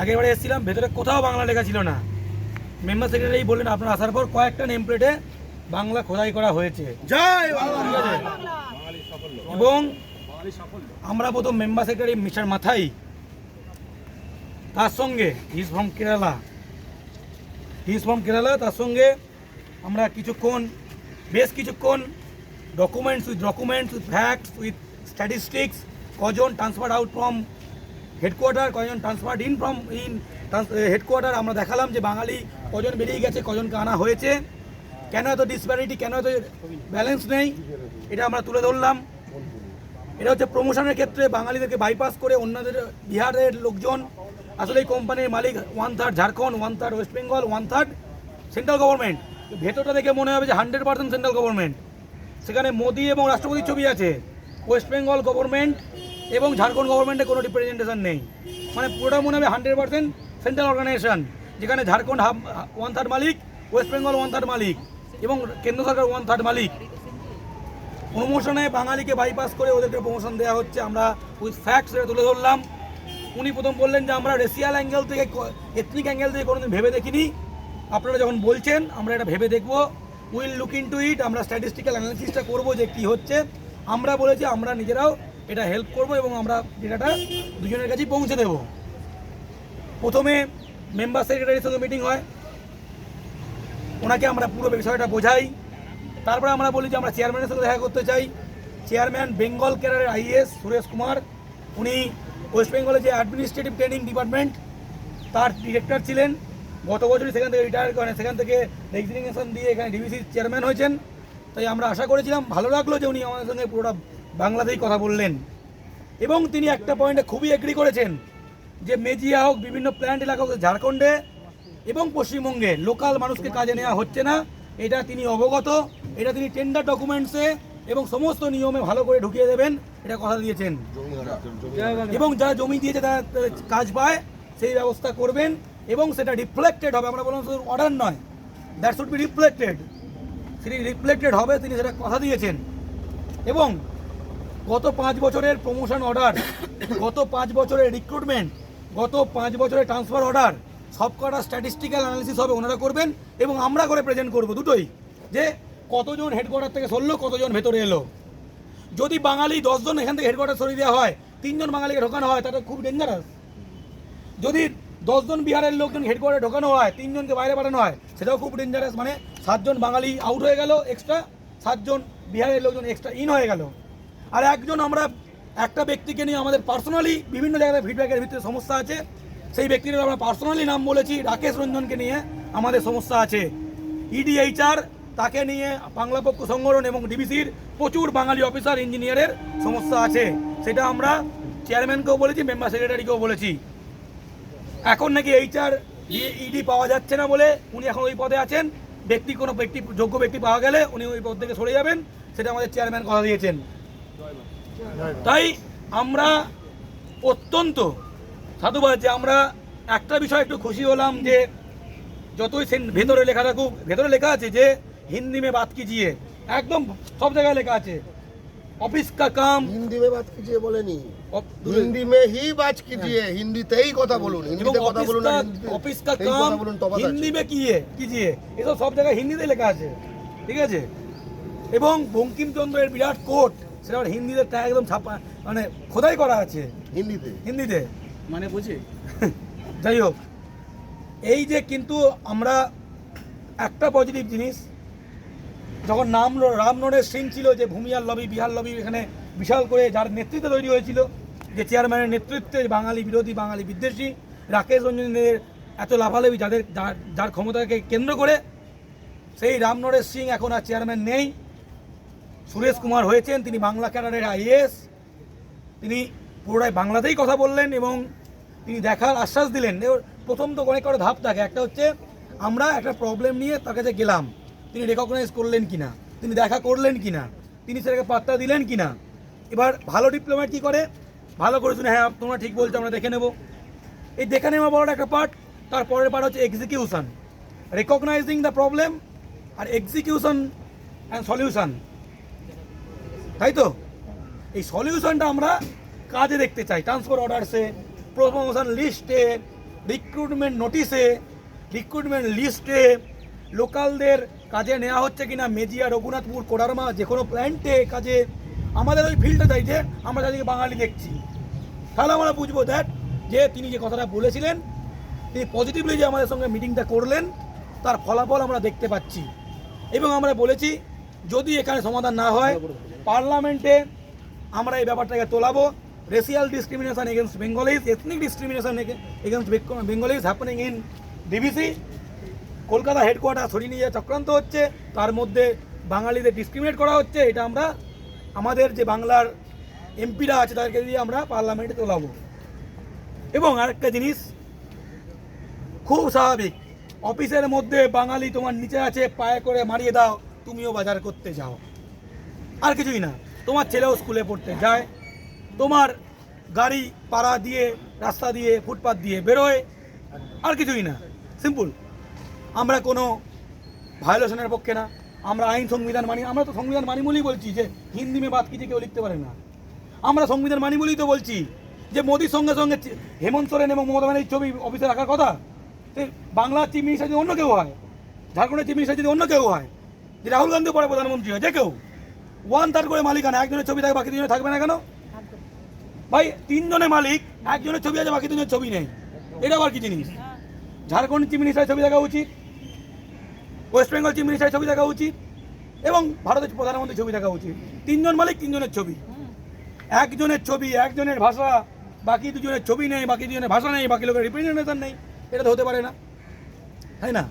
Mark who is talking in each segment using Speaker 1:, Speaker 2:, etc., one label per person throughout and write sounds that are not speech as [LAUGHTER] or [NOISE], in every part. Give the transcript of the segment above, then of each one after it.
Speaker 1: আগেরবারে এসেছিলাম ভেতরে কোথাও বাংলা লেখা ছিল না। মেম্বার সেক্রেটারি বললেন আপনার আসার পর কয়েকটা নেম প্লেটে বাংলা খোদাই করা হয়েছে। এবং আমরা প্রথম মেম্বার সেক্রেটারি মিস্টার মাথাই তার সঙ্গে he's from Kerala he's from Kerala তার সঙ্গে আমরা কিছুক্ষণ বেশ কিছুক্ষণ documents with documents with facts with statistics কজন ট্রান্সফার আউট ফ্রম হেডকোয়ার্টার কজন transfer in from in headquarter আমরা দেখালাম যে বাঙালি কজন বেরিয়ে গেছে, কজনকে আনা হয়েছে। কেন এত ডিসপ্যারিটি কেন এত ব্যালেন্স নেই? এটা আমরা তুলে ধরলাম। এটা হচ্ছে প্রমোশনের ক্ষেত্রে বাঙালিদেরকে বাইপাস করে অন্যদের বিহারের লোকজন। আসলে এই কোম্পানির মালিক one third Jharkhand one third West Bengal one third central government ভেতরটা দেখে মনে হবে যে হান্ড্রেড পার্সেন্ট সেন্ট্রাল গভর্নমেন্ট সেখানে মোদি এবং রাষ্ট্রপতির ছবি আছে। ওয়েস্ট বেঙ্গল গভর্নমেন্ট এবং ঝাড়খণ্ড গভর্নমেন্টের কোনো রিপ্রেজেন্টেশন নেই। মানে পুরোটা মনে হবে হান্ড্রেড পার্সেন্ট সেন্ট্রাল অর্গানাইজেশন যেখানে ঝাড়খণ্ড হাফ ওয়ান থার্ড মালিক ওয়েস্ট বেঙ্গল ওয়ান থার্ড মালিক এবং কেন্দ্র সরকার ওয়ান থার্ড মালিক। প্রমোশনে বাঙালিকে বাইপাস করে ওদেরকে প্রমোশন দেওয়া হচ্ছে। আমরা উইথ ফ্যাক্টস তুলে ধরলাম। উনি প্রথম বললেন যে, আমরা রেসিয়াল অ্যাঙ্গেল থেকে এথনিক অ্যাঙ্গেল থেকে কোনোদিন ভেবে দেখিনি। আপনারা যখন বলছেন, আমরা এটা ভেবে দেখব। Will look into it আমরা স্ট্যাটিস্টিক্যাল অ্যানালিসিসটা করব যে কী হচ্ছে। আমরা বলেছি, আমরা নিজেরাও এটা হেল্প করব এবং আমরা ডেটাটা দুজনের কাছেই পৌঁছে দেব। প্রথমে মেম্বার সেক্রেটারির সঙ্গে মিটিং হয়। ওনাকে আমরা পুরো বিষয়টা বোঝাই। তারপরে আমরা বলি যে আমরা চেয়ারম্যানের সাথে দেখা করতে চাই। চেয়ারম্যান বেঙ্গল কেরারের আইএস সুরেশ কুমার উনি ওয়েস্ট বেঙ্গলের যে অ্যাডমিনিস্ট্রেটিভ ট্রেনিং ডিপার্টমেন্ট তার ডিরেক্টর ছিলেন। গত বছরই সেখান থেকে রিটায়ার করেন। সেখান থেকে রেজিগনেশন দিয়ে এখানে ডিবিসির চেয়ারম্যান হয়েছেন। তাই আমরা আশা করেছিলাম, ভালো লাগল যে উনি আমাদের সঙ্গে পুরোটা বাংলাতেই কথা বললেন। এবং তিনি একটা পয়েন্টে খুবই এগ্রি করেছেন যে মেজিয়া হোক, বিভিন্ন প্ল্যান্ট এলাকা হোক, ঝাড়খণ্ডে এবং পশ্চিমবঙ্গে লোকাল মানুষকে কাজে নেওয়া হচ্ছে না। এটা তিনি অবগত, এটা তিনি টেন্ডার ডকুমেন্টসে এবং সমস্ত নিয়মে ভালো করে ঢুকিয়ে দেবেন, এটা কথা দিয়েছেন। এবং যারা জমি দিয়েছে, তারা কাজ পায়, সেই ব্যবস্থা করবেন এবং সেটা রিফ্লেক্টেড হবে। আমরা বললাম শুধু অর্ডার নয় দ্যাট শুড বি রিফ্লেক্টেড সেটি রিফ্লেক্টেড হবে, তিনি সেটা কথা দিয়েছেন। এবং গত পাঁচ বছরের প্রমোশন অর্ডার গত পাঁচ বছরের রিক্রুটমেন্ট গত পাঁচ বছরের ট্রান্সফার অর্ডার সবকটা স্ট্যাটিস্টিক্যাল অ্যানালিসিস হবে ওনারা করবেন এবং আমরা করে প্রেজেন্ট করব দুটোই। যে কতজন হেডকোয়ার্টার থেকে সরলো, কতজন ভেতরে এলো। যদি বাঙালি দশজন এখান থেকে হেডকোয়ার্টার সরিয়ে দেওয়া হয়, তিনজন বাঙালিকে ঢোকানো হয়, তাহলে খুব ডেঞ্জারাস যদি দশজন বিহারের লোকজন হেডকোয়ার্টারে ঢোকানো হয়, তিনজনকে বাইরে পাঠানো হয়, সেটাও খুব ডেঞ্জারাস মানে সাতজন বাঙালি আউট হয়ে গেল এক্সট্রা সাতজন বিহারের লোকজন এক্সট্রা ইন হয়ে গেল। আর একজন আমরা, একটা ব্যক্তিকে নিয়ে আমাদের পার্সোনালি বিভিন্ন জায়গায় ফিডব্যাকের ভিতরে সমস্যা আছে। সেই ব্যক্তির আমরা পার্সোনালি নাম বলেছি, রাকেশ রঞ্জনকে নিয়ে আমাদের সমস্যা আছে। E ইডিএইচআর তাকে নিয়ে বাংলা পক্ষ সংগঠন এবং ডিবিসির প্রচুর বাঙালি অফিসার ইঞ্জিনিয়ারের সমস্যা আছে। সেটা আমরা চেয়ারম্যানকেও বলেছি মেম্বার সেক্রেটারিকেও বলেছি। এখন নাকি এইচআর ইডি পাওয়া যাচ্ছে না বলে উনি এখন ওই পদে আছেন। ব্যক্তি কোনো ব্যক্তি, যোগ্য ব্যক্তি পাওয়া গেলে উনি ওই পদ থেকে সরে যাবেন। সেটা আমাদের চেয়ারম্যান কথা দিয়েছেন। তাই আমরা অত্যন্ত সাধুবাদ যে আমরা একটা বিষয় একটু খুশি হলাম যে যতই ভেতরে লেখা থাকুক ভেতরে লেখা আছে যে হিন্দি মে বাত কিজিয়ে। একদম সব জায়গায় লেখা আছে। অফিস কা কাম
Speaker 2: হিন্দি মে বাত কিজিয়ে বলেনি। হিন্দি মে হি বাত কিজিয়ে। হিন্দিতেই কথা বলুন। হিন্দিতে কথা বলুন
Speaker 1: অফিস কা কাম হিন্দি মে কিয়ে কিজিয়ে। এসব সব জায়গায় হিন্দিতে লেখা আছে। ঠিক আছে? এবং বঙ্কিমচন্দ্রের বিরাট কোট সেটা আবার হিন্দিতে তা একদম ছাপা মানে খোদাই করা আছে।
Speaker 2: হিন্দিতে?
Speaker 1: হিন্দিতে।
Speaker 3: মানে বুঝি? [LAUGHS]
Speaker 1: যাই হোক এই যে কিন্তু আমরা একটা পজিটিভ জিনিস যখন নাম রামনগরের সিং ছিল যে ভূমিয়ার লবি বিহার লবি এখানে বিশাল করে যার নেতৃত্বে তৈরি হয়েছিল যে চেয়ারম্যানের নেতৃত্বে বাঙালি বিরোধী বাঙালি বিদ্বেষী রাকেশ রঞ্জনের এত লাভালাভি যাদের যার- যার ক্ষমতাকে কেন্দ্র করে সেই রামনরেশ সিং এখন আর চেয়ারম্যান নেই। সুরেশ কুমার হয়েছেন, তিনি বাংলা ক্যাডারের আইএস তিনি পুরোটাই বাংলাতেই কথা বললেন এবং তিনি দেখার আশ্বাস দিলেন। প্রথম তো অনেক কটা ধাপ থাকে, একটা হচ্ছে আমরা একটা প্রবলেম নিয়ে তার কাছে গেলাম, তিনি রেকগনাইজ করলেন কিনা, তিনি দেখা করলেন কিনা, তিনি সেটাকে পাত্তা দিলেন কিনা, এবার ভালো ডিপ্লোম্যাট কী করে? ভালো করে শুনে হ্যাঁ তোমরা ঠিক বলছো, আমরা দেখে নেব। এই দেখে নেওয়া বড় একটা পার্ট তারপরের পার্ট হচ্ছে এক্সিকিউশন রেকগনাইজিং দ্য প্রবলেম আর এক্সিকিউশন অ্যান্ড সলিউশন তাই তো? এই সলিউশনটা আমরা কাজে দেখতে চাই। ট্রান্সফার অর্ডারসে প্রমোশন লিস্টে রিক্রুটমেন্ট নোটিশে রিক্রুটমেন্ট লিস্টে লোকালদের কাজে নেওয়া হচ্ছে কিনা, মেজিয়া, রঘুনাথপুর, কোডারমা যে কোনো প্ল্যান্টে কাজে, আমাদের ওই ফিল্ডটা চাই যে আমরা যাদেরকে বাঙালি দেখছি। তাহলে আমরা বুঝব দ্যাট যে তিনি যে কথাটা বলেছিলেন, তিনি পজিটিভলি যে আমাদের সঙ্গে মিটিংটা করলেন, তার ফলাফল আমরা দেখতে পাচ্ছি। এবং আমরা বলেছি যদি এখানে সমাধান না হয়, পার্লামেন্টে আমরা এই ব্যাপারটাকে তোলাবো। Racial discrimination against Bengalis ethnic discrimination against Bengalis happening in DVC Kolkata headquarter সরিয়ে নিয়ে চক্রান্ত হচ্ছে। তার মধ্যে বাঙালিদের ডিসক্রিমিনেট করা হচ্ছে। এটা আমরা আমাদের যে বাংলার এমপিরা আছে, তাদেরকে দিয়ে আমরা পার্লামেন্টে তোলাবো। এবং আরেকটা জিনিস, খুব স্বাভাবিক, অফিসের মধ্যে বাঙালি তোমার নিচে আছে, পায়ে করে মারিয়ে দাও। তুমিও বাজার করতে যাও। আর কিছুই না, তোমার ছেলেও স্কুলে পড়তে যায়, তোমার গাড়ি পাড়া দিয়ে, রাস্তা দিয়ে ফুটপাথ দিয়ে বেরোয়, আর কিছুই না। সিম্পল আমরা কোনো ভায়োলেশনের পক্ষে না, আমরা আইন সংবিধান মানি, আমরা তো সংবিধান মানি বলেই বলছি যে হিন্দি মে বাদ কিছু কেউ লিখতে পারে না। আমরা সংবিধান মানি বলেই তো বলছি যে মোদির সঙ্গে সঙ্গে হেমন্ত সোরেন এবং মমতা ব্যানার্জির ছবি অফিসে রাখার কথা। তো বাংলার চিফ মিনিস্টার যদি অন্য কেউ হয়, ঝাড়খণ্ডের চিফ মিনিস্টার যদি অন্য কেউ হয় যে রাহুল গান্ধী পরে প্রধানমন্ত্রী হয়, যে কেউ। ওয়ান থার্ড করে মালিকানা একজনের ছবি থাকে, বাকি দুজনে থাকবে না কেন? ভাই, তিনজনের মালিক, একজনের ছবি আছে, বাকি দুজনের ছবি নেই। এটা আবার কি জিনিস? ঝাড়খণ্ড চিফ মিনিস্টারের ছবি দেখা উচিত, ওয়েস্ট বেঙ্গল চিফ মিনিস্টারের ছবি দেখা উচিত, এবং ভারতের প্রধানমন্ত্রীর ছবি দেখা উচিত। তিনজন মালিক, তিনজনের ছবি। একজনের ছবি, একজনের ভাষা, বাকি দুজনের ছবি নেই, বাকি দুজনের ভাষা নেই, বাকি লোকের রিপ্রেজেন্টেশন নেই। এটা তো হতে পারে না। তাই না?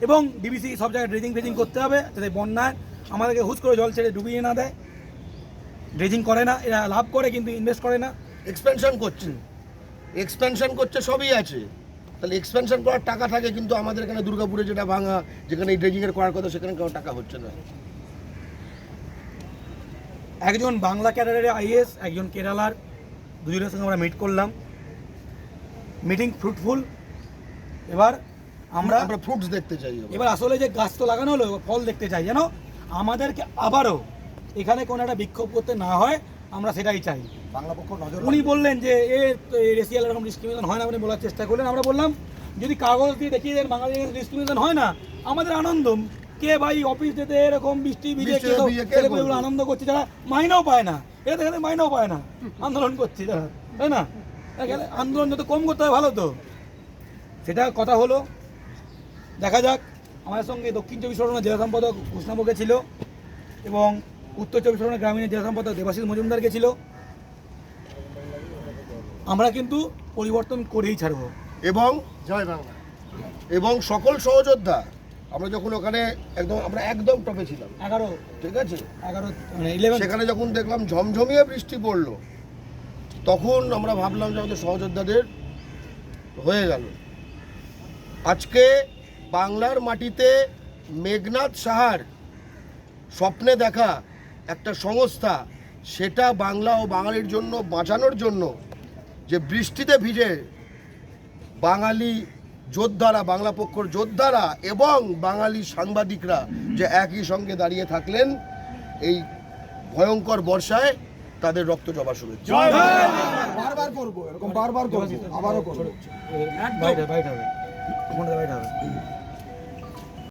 Speaker 1: এবং ডিবিসি সব জায়গায় ড্রেজিং ফ্রেজিং করতে হবে যাতে বন্যায় আমাদেরকে হুচ করে জল ছেড়ে ডুবিয়ে না দেয়। ড্রেজিং করে না এরা লাভ করে কিন্তু ইনভেস্ট করে না।
Speaker 2: এক্সপেনশন করছে। এক্সপেনশন করছে সবই আছে। তাহলে এক্সপেনশন করার টাকা থাকে কিন্তু আমাদের এখানে দুর্গাপুরে যেটা ভাঙা যেখানে এই ড্রেজিং এর করার কথা সেখানে কোনো টাকা হচ্ছে না।
Speaker 1: একজন বাংলা ক্যাডারের আইএস একজন কেরালার দুজনের সঙ্গে আমরা মিট করলাম। মিটিং ফ্রুটফুল এবার আমরা
Speaker 2: আমরা ফ্রুটস দেখতে চাই এবার।
Speaker 1: আসলে যে গাছ তো লাগানো হলো ফল দেখতে চাই জানো? আমাদেরকে আবারও এখানে কোনো একটা বিক্ষোভ করতে না হয় আমরা সেটাই চাই।
Speaker 2: বাংলা পক্ষ নজর
Speaker 1: উনি বললেন যে এ রেসিয়াল এরকম ডিসক্রিমিনেশন হয় না আপনি বলার চেষ্টা করলেন। আমরা বললাম যদি কাগজ দিয়ে দেখিয়ে দেন বাঙালি ডিসক্রিমিনেশন হয় না আমাদের আনন্দ কে ভাই অফিস যেতে এরকম বৃষ্টি ভিজে
Speaker 2: বৃষ্টি
Speaker 1: কে তো ছেলেপুলেগুলো আনন্দ করছে যারা মাইনাও পায় না। এটা এখানে মাইনাও পায় না। আন্দোলন করছে যারা তাই না? আন্দোলন যত কম করতে হয় ভালো তো। সেটা কথা হলো। দেখা যাক। আমাদের সঙ্গে দক্ষিণ চব্বিশ পরগনা জেলা সম্পাদক কৃষ্ণাবকে ছিল এবং উত্তর চব্বিশ পরগনা গ্রামীণের জেলা সম্পাদক দেবাশিস মজুমদারকে ছিল। আমরা কিন্তু পরিবর্তন করেই ছাড়বো।
Speaker 2: এবং জয় বাংলা। এবং সকল সহযোদ্ধা আমরা যখন ওখানে একদম আমরা একদম টপে ছিলাম।
Speaker 1: এগারো।
Speaker 2: ঠিক আছে?
Speaker 1: এগারো মানে ইলেভেন
Speaker 2: সেখানে যখন দেখলাম ঝমঝমিয়ে বৃষ্টি পড়ল তখন আমরা ভাবলাম যে আমাদের সহযোদ্ধাদের হয়ে গেল। আজকে বাংলার মাটিতে মেঘনাথ সাহার স্বপ্নে দেখা একটা সংস্থা সেটা বাংলা ও বাঙালির জন্য বাঁচানোর জন্য যে বৃষ্টিতে ভিজে বাঙালি যোদ্ধারা বাংলা পক্ষর যোদ্ধারা এবং বাঙালি সাংবাদিকরা যে একই সঙ্গে দাঁড়িয়ে থাকলেন এই ভয়ঙ্কর বর্ষায় তাদের রক্ত জবা শুভেচ্ছা।
Speaker 3: বারবার করব এরকম বারবার করব আবারও করব।